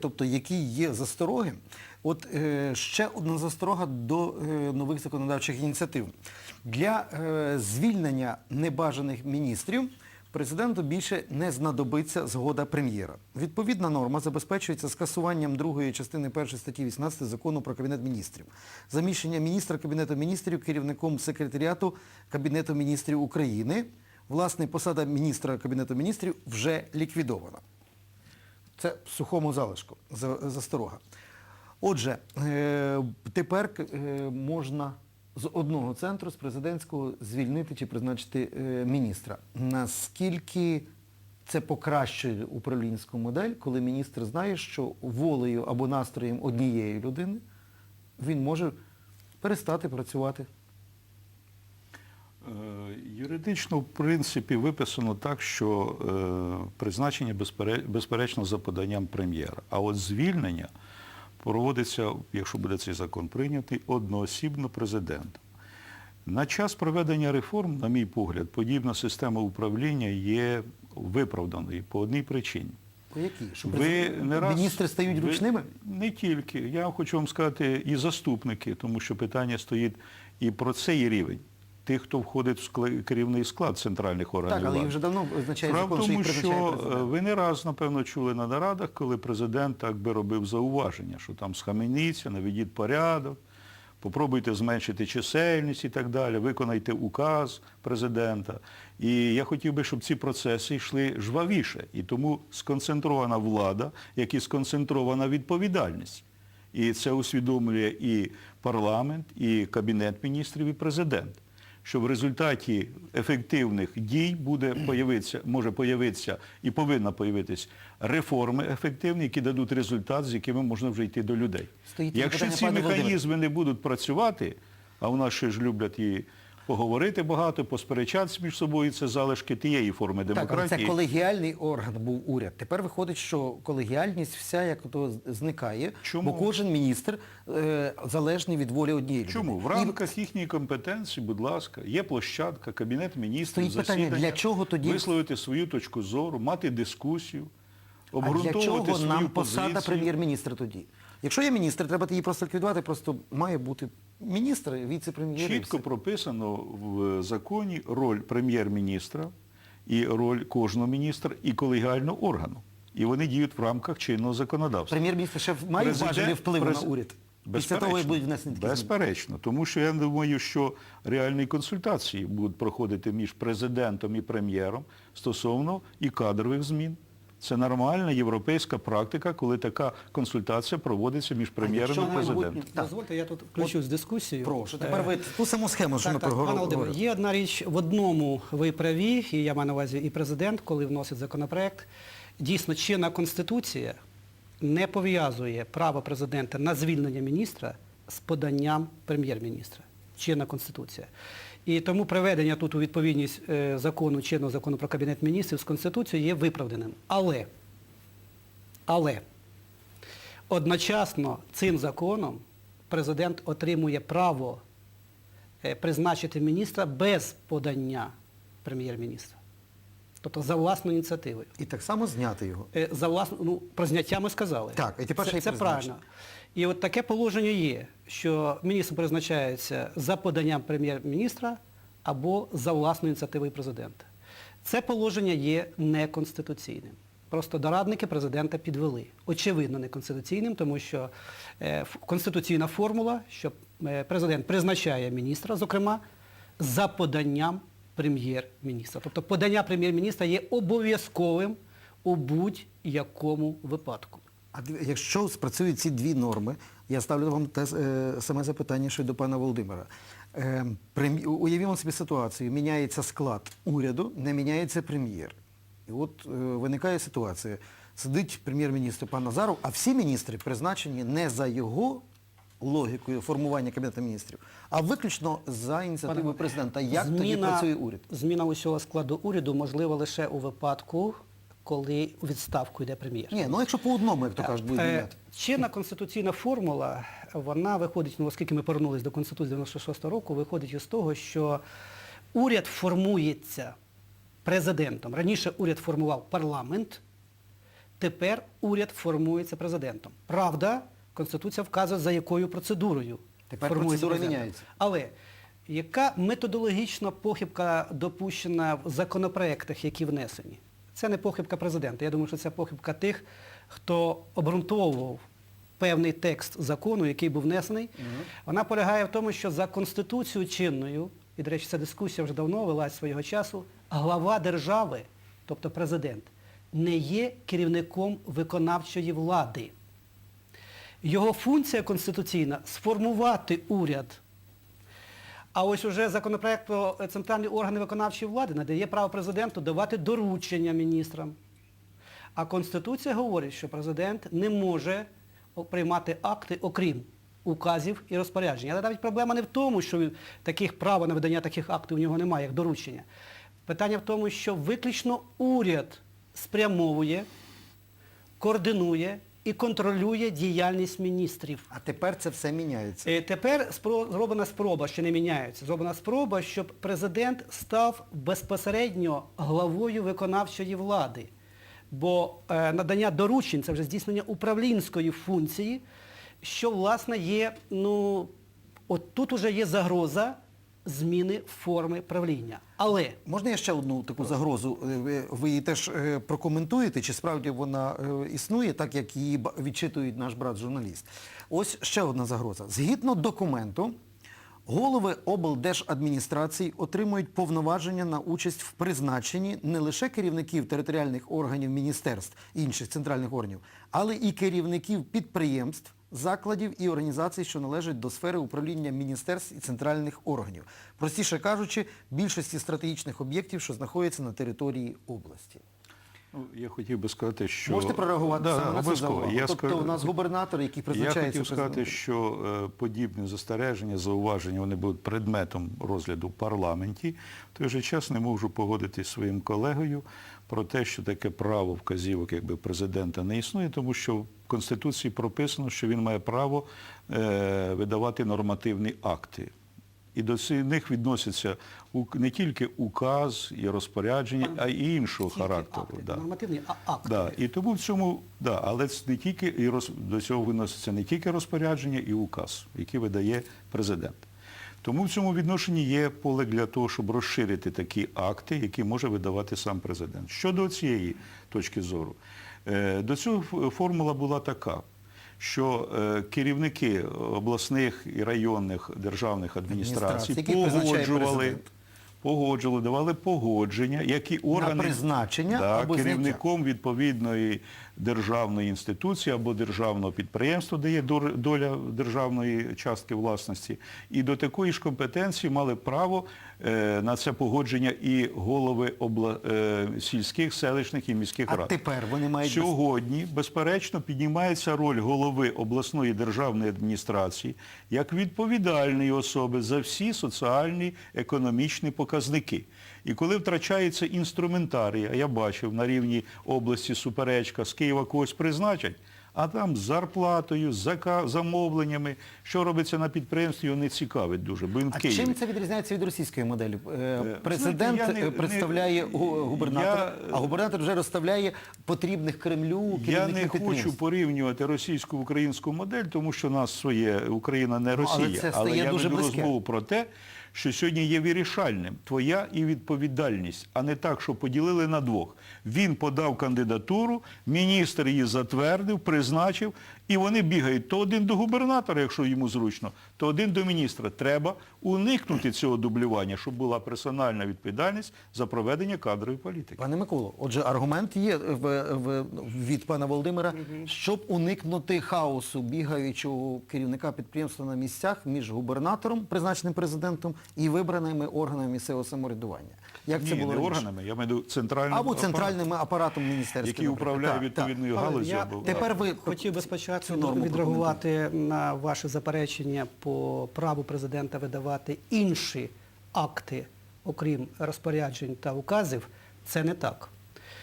тобто які є застороги. От е, ще одна засторога до е, нових законодавчих ініціатив. Для е, звільнення небажаних міністрів президенту більше не знадобиться згода прем'єра. Відповідна норма забезпечується скасуванням другої частини першої статті 18 закону про Кабінет міністрів. Заміщення міністра Кабінету міністрів керівником секретаріату Кабінету міністрів України. Власне, посада міністра Кабінету міністрів вже ліквідована. Це в сухому залишку засторога. Отже, е, тепер е, можна з одного центру, з президентського, звільнити чи призначити е, міністра. Наскільки це покращує управлінську модель, коли міністр знає, що волею або настроєм однієї людини він може перестати працювати? Е, Юридично, в принципі, виписано так, що е, призначення безперечно за поданням прем'єра. А от звільнення проводиться, якщо буде цей закон прийнятий, одноосібно президентом. На час проведення реформ, на мій погляд, подібна система управління є виправданою по одній причині. По якій? Що Ви не раз, міністри стають ви- ручними? Не тільки. Я хочу вам сказати і заступники, тому що питання стоїть і про цей рівень. Тих, хто входить в керівний склад центральних органів. Так, але їх вже давно визначає Справа закон, що тому, їх призначає що е, президент. ви не раз, напевно, чули на нарадах, коли президент так би робив зауваження, що там схаменіться, наведіть порядок, попробуйте зменшити чисельність і так далі, виконайте указ президента. І я хотів би, щоб ці процеси йшли жвавіше. І тому сконцентрована влада, як і сконцентрована відповідальність. І це усвідомлює і парламент, і Кабінет міністрів, і президент. Що в результаті ефективних дій буде появитися, може появитися і повинна появитися реформи ефективні, які дадуть результат, з якими можна вже йти до людей. Стоїть Якщо питання, ці механізми не будуть працювати, а в нас ще ж люблять і поговорити багато, посперечатися між собою, це залишки тієї форми Так, але демократії. це колегіальний орган був уряд. Тепер виходить, що колегіальність вся як то зникає, Чому? бо кожен міністр е, залежний від волі однієї. Чому? В І рамках їхньої компетенції, будь ласка, є площадка, Кабінет міністрів, Стоїть питання, для чого тоді- висловити свою точку зору, мати дискусію, а для обґрунтовувати чого нам посада позицію. прем'єр-міністра тоді? Якщо є міністр, треба її просто ліквідувати, просто має бути міністр, віце-прем'єр. і Чітко прописано в законі роль прем'єр-міністра і роль кожного міністра і колегіального органу. І вони діють в рамках чинного законодавства. Прем'єр-міністр ще має впливу през- на уряд. Після Безперечно, того, як будуть внесені такі. Безперечно. Тому що я думаю, що реальні консультації будуть проходити між президентом і прем'єром стосовно і кадрових змін. Це нормальна європейська практика, коли така консультація проводиться між прем'єром і президентом. Дозвольте, я тут включусь в дискусію. Прошу, тепер Е, ви ту саму схему, що ми пане проговорили. Є одна річ, в одному ви праві, і я маю на увазі і президент, коли вносить законопроект. Дійсно, чинна Конституція не пов'язує право президента на звільнення міністра з поданням прем'єр-міністра. Чинна Конституція. І тому приведення тут у відповідність е, закону, чинного закону про Кабінет міністрів з Конституцією є виправданим. Але, але Одночасно цим законом президент отримує право е, призначити міністра без подання прем'єр-міністра. Тобто за власною ініціативою. І так само зняти його. Е, За власну, ну, про зняття ми сказали. Так, і тепер ще це, й це правильно. І от таке положення є, що міністр призначається за поданням прем'єр-міністра або за власною ініціативою президента. Це положення є неконституційним. Просто дорадники президента підвели. Очевидно, неконституційним, тому що е, конституційна формула, що е, президент призначає міністра, зокрема, за поданням прем'єр-міністра. Тобто подання прем'єр-міністра є обов'язковим у будь-якому випадку. А якщо спрацюють ці дві норми, я ставлю вам те е, саме запитання, що й до пана Володимира. Е, уявімо собі ситуацію, міняється склад уряду, не міняється прем'єр. І от е, виникає ситуація. Сидить прем'єр-міністр пан Назаров, а всі міністри призначені не за його логікою формування Кабінету міністрів, а виключно за ініціативою президента. Як тоді працює уряд? Зміна усього складу уряду можлива лише у випадку, коли у відставку йде прем'єр. Ні, ну якщо по одному, як то кажуть, буде Е, міняти. Чинна конституційна формула, вона виходить, ну оскільки ми повернулись до Конституції 96 року, виходить із того, що уряд формується президентом. Раніше уряд формував парламент, Тепер уряд формується президентом. Правда, Конституція вказує, за якою процедурою Тепер формується процедура президент. міняється. Але яка методологічна похибка допущена в законопроектах, які внесені? Це не похибка президента. Я думаю, що це похибка тих, хто обґрунтовував певний текст закону, який був внесений. Вона полягає в тому, що за Конституцією чинною, і, до речі, ця дискусія вже давно велась свого часу, глава держави, тобто президент, не є керівником виконавчої влади. Його функція конституційна сформувати уряд. А ось уже законопроект про центральні органи виконавчої влади надає право президенту давати доручення міністрам. А Конституція говорить, що президент не може приймати акти, окрім указів і розпоряджень. Але навіть проблема не в тому, що таких права на видання таких актів у нього немає, як доручення. Питання в тому, що виключно уряд спрямовує, координує і контролює діяльність міністрів. А тепер це все міняється. Е, Тепер спро- зроблена спроба, що не міняється, зроблена спроба, щоб президент став безпосередньо главою виконавчої влади. Бо е, надання доручень це вже здійснення управлінської функції, що, власне, є, ну, от тут уже є загроза зміни форми правління. Але Можна я ще одну таку загрозу? е, ви- її теж е, прокоментуєте, чи справді вона е, існує, так як її відчитує наш брат-журналіст. Ось ще одна загроза. Згідно документу, голови облдержадміністрацій отримують повноваження на участь в призначенні не лише керівників територіальних органів міністерств і інших центральних органів, але і керівників підприємств, закладів і організацій, що належать до сфери управління міністерств і центральних органів. Простіше кажучи, більшості стратегічних об'єктів, що знаходяться на території області. Ну, я хотів би сказати, що... Можете прореагувати Да, саме на це заувагу? Я Тобто ска- у нас губернатор, який призначається Я хотів сказати, президентом. що е, подібні застереження, зауваження, вони будуть предметом розгляду в парламенті. В той же час не можу погодитись зі своїм колегою про те, що таке право вказівок якби, президента не існує, тому що в Конституції прописано, що він має право е, видавати нормативні акти. І до них відносяться не тільки указ і розпорядження, а й іншого тільки характеру. акти, да. нормативні, а акти. Да, і тому в цьому, да, але це не тільки і роз, до цього виноситься не тільки розпорядження і указ, який видає президент. Тому в цьому відношенні є поле для того, щоб розширити такі акти, які може видавати сам президент. Щодо цієї точки зору, е, до цього формула була така, що е, керівники обласних і районних державних адміністрацій Адміністрацій, погоджували погоджували, давали погодження, які органи призначення да, або керівником відповідної державної інституції або державного підприємства, де є доля державної частки власності. І до такої ж компетенції мали право е, на це погодження і голови обла... е, сільських, селищних і міських А рад. тепер вони мають Сьогодні, безперечно, піднімається роль голови обласної державної адміністрації як відповідальної особи за всі соціальні, економічні показники. І коли втрачається інструментарій, а я бачив на рівні області суперечка, з Києва когось призначать, а там з зарплатою, з замовленнями, що робиться на підприємстві, його не цікавить дуже, бо він в А Києві. чим це відрізняється від російської моделі? Е, Е, Президент знаєте, я не- е, представляє не- гу- губернатора, я- а губернатор вже розставляє потрібних Кремлю Я керівників не підприємств. хочу порівнювати російську українську модель, тому що у нас своє Україна не Ну, але Росія. це стає я дуже веду близьке. розмову про те, що сьогодні є вирішальним твоя і відповідальність, а не так, що поділили на двох. Він подав кандидатуру, міністр її затвердив, призначив, і вони бігають то один до губернатора, якщо йому зручно, то один до міністра. Треба уникнути цього дублювання, щоб була персональна відповідальність за проведення кадрової політики. Пане Миколо, отже, аргумент є в, в, від пана Володимира, щоб уникнути хаосу бігаючого керівника підприємства на місцях між губернатором, призначеним президентом, і вибраними органами місцевого самоврядування. Як це було не раніше? органами, я маю центральним Або центральним апаратом міністерства. який наприклад. управляє відповідною галузю. або- Тепер ви Хотів би спочатку відреагувати на ваше заперечення по праву президента видавати інші акти, окрім розпоряджень та указів. Це не так.